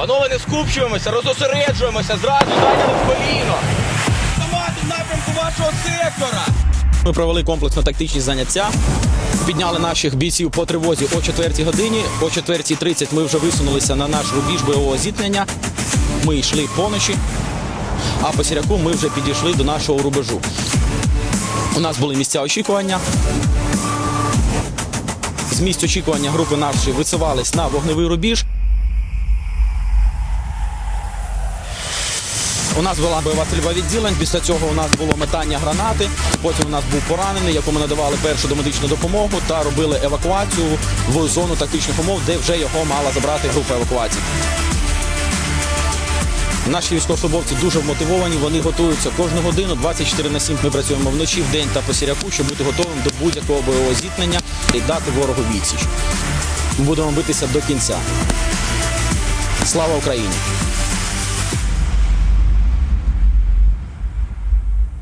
Панове, не скупчуємося, розосереджуємося, зразу зайняли в коліно. Автомати напрямку вашого сектора. Ми провели комплексно-тактичні заняття. Підняли наших бійців по тривозі о 4 годині. О 4.30 ми вже висунулися на наш рубіж бойового зіткнення. Ми йшли поночі, а по сіряку ми вже підійшли до нашого рубежу. У нас були місця очікування. З місць очікування групи наші висувались на вогневий рубіж. У нас була бойова стрільба відділень. Після цього у нас було метання гранати. Потім у нас був поранений, якому надавали першу домедичну допомогу та робили евакуацію в зону тактичних умов, де вже його мала забрати група евакуації. Наші військовослужбовці дуже вмотивовані, вони готуються кожну годину, 24 на 7 Ми працюємо вночі, вдень та по сіряку, щоб бути готовим до будь-якого бойового зіткнення і дати ворогу відсіч. Ми будемо битися до кінця. Слава Україні!